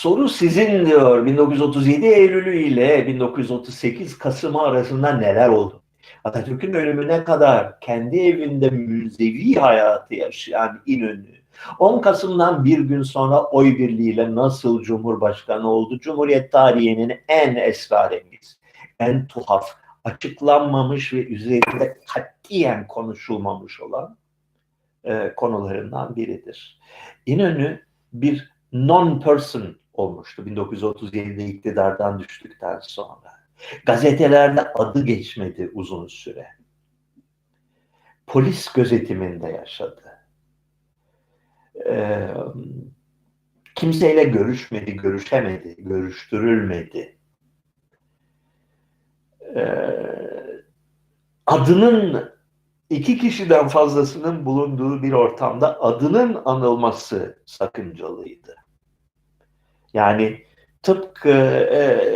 Soru sizin diyor. 1937 Eylül'ü ile 1938 Kasım'ı arasında neler oldu? Atatürk'ün ölümüne kadar kendi evinde mülzevi hayatı yaşayan İnönü, 10 Kasım'dan bir gün sonra oy birliğiyle nasıl Cumhurbaşkanı oldu? Cumhuriyet tarihinin en esrarengiz, en tuhaf, açıklanmamış ve üzerinde katiyen konuşulmamış olan e, konularından biridir. İnönü bir non-person olmuştu 1937'de iktidardan düştükten sonra. Gazetelerde adı geçmedi uzun süre. Polis gözetiminde yaşadı. Ee, kimseyle görüşmedi, görüşemedi, görüştürülmedi. Ee, adının iki kişiden fazlasının bulunduğu bir ortamda adının anılması sakıncalıydı. Yani tıpkı e,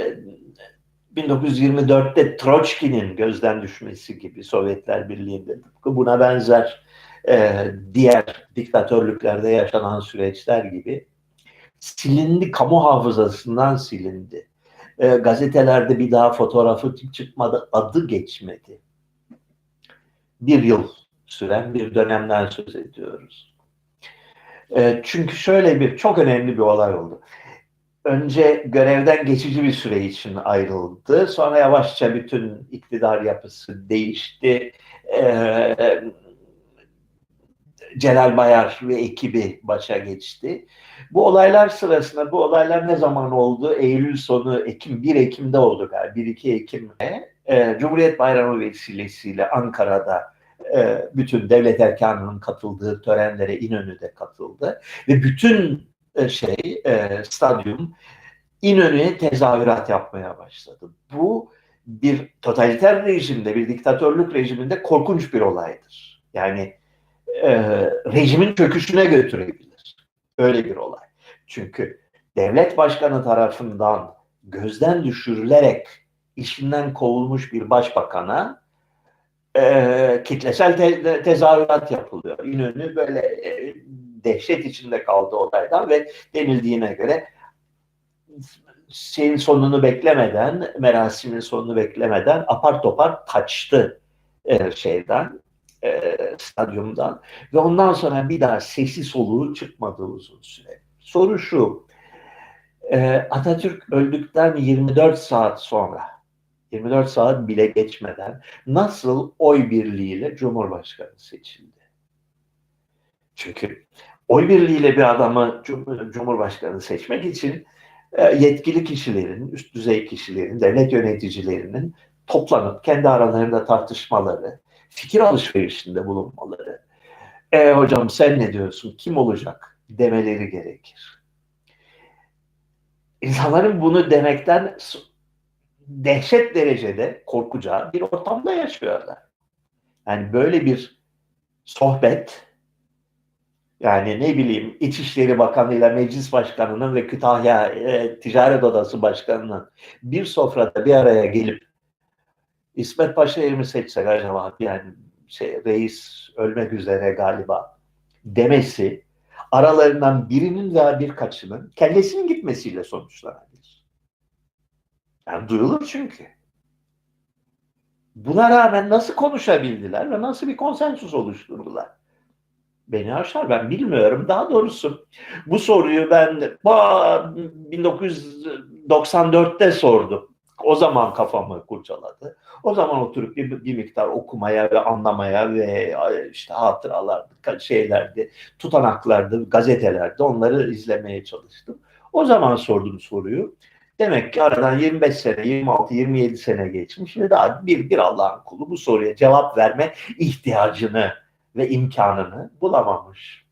1924'te Troçki'nin gözden düşmesi gibi Sovyetler Birliği'nde tıpkı buna benzer e, diğer diktatörlüklerde yaşanan süreçler gibi silindi, kamu hafızasından silindi. E, gazetelerde bir daha fotoğrafı çıkmadı, adı geçmedi. Bir yıl süren bir dönemden söz ediyoruz. E, çünkü şöyle bir çok önemli bir olay oldu önce görevden geçici bir süre için ayrıldı. Sonra yavaşça bütün iktidar yapısı değişti. Ee, Celal Bayar ve ekibi başa geçti. Bu olaylar sırasında, bu olaylar ne zaman oldu? Eylül sonu, Ekim, 1 Ekim'de oldu galiba. 1-2 Ekim'de. E, Cumhuriyet Bayramı vesilesiyle Ankara'da e, bütün devlet erkanının katıldığı törenlere İnönü'de katıldı. Ve bütün e, şey e, stadyum İnönü'ye tezahürat yapmaya başladı. Bu bir totaliter rejimde, bir diktatörlük rejiminde korkunç bir olaydır. Yani e, rejimin çöküşüne götürebilir. Öyle bir olay. Çünkü devlet başkanı tarafından gözden düşürülerek işinden kovulmuş bir başbakana e, kitlesel te- tezahürat yapılıyor. İnönü böyle e, dehşet içinde kaldı olaydan ve denildiğine göre şeyin sonunu beklemeden, merasimin sonunu beklemeden apar topar kaçtı e, şeyden, e, stadyumdan ve ondan sonra bir daha sesi soluğu çıkmadı uzun süre. Soru şu, e, Atatürk öldükten 24 saat sonra, 24 saat bile geçmeden nasıl oy birliğiyle Cumhurbaşkanı seçildi? Çünkü oy birliğiyle bir adamı Cumhurbaşkanı seçmek için e, yetkili kişilerin, üst düzey kişilerin, devlet yöneticilerinin toplanıp kendi aralarında tartışmaları, fikir alışverişinde bulunmaları, e hocam sen ne diyorsun, kim olacak demeleri gerekir. İnsanların bunu demekten dehşet derecede korkacağı bir ortamda yaşıyorlar. Yani böyle bir sohbet, yani ne bileyim İçişleri Bakanı ile Meclis Başkanı'nın ve Kütahya e, Ticaret Odası Başkanı'nın bir sofrada bir araya gelip İsmet Paşa'yı mı seçsek acaba yani şey, reis ölmek üzere galiba demesi aralarından birinin veya birkaçının kellesinin gitmesiyle sonuçlanabilir. Yani duyulur çünkü. Buna rağmen nasıl konuşabildiler ve nasıl bir konsensus oluşturdular? Beni aşar. Ben bilmiyorum. Daha doğrusu bu soruyu ben 1994'te sordum. O zaman kafamı kurcaladı. O zaman oturup bir, bir miktar okumaya ve anlamaya ve işte hatıralardı, şeylerdi, tutanaklardı, gazetelerde onları izlemeye çalıştım. O zaman sordum soruyu. Demek ki aradan 25 sene, 26, 27 sene geçmiş ve daha bir, bir Allah'ın kulu bu soruya cevap verme ihtiyacını ve imkanını bulamamış.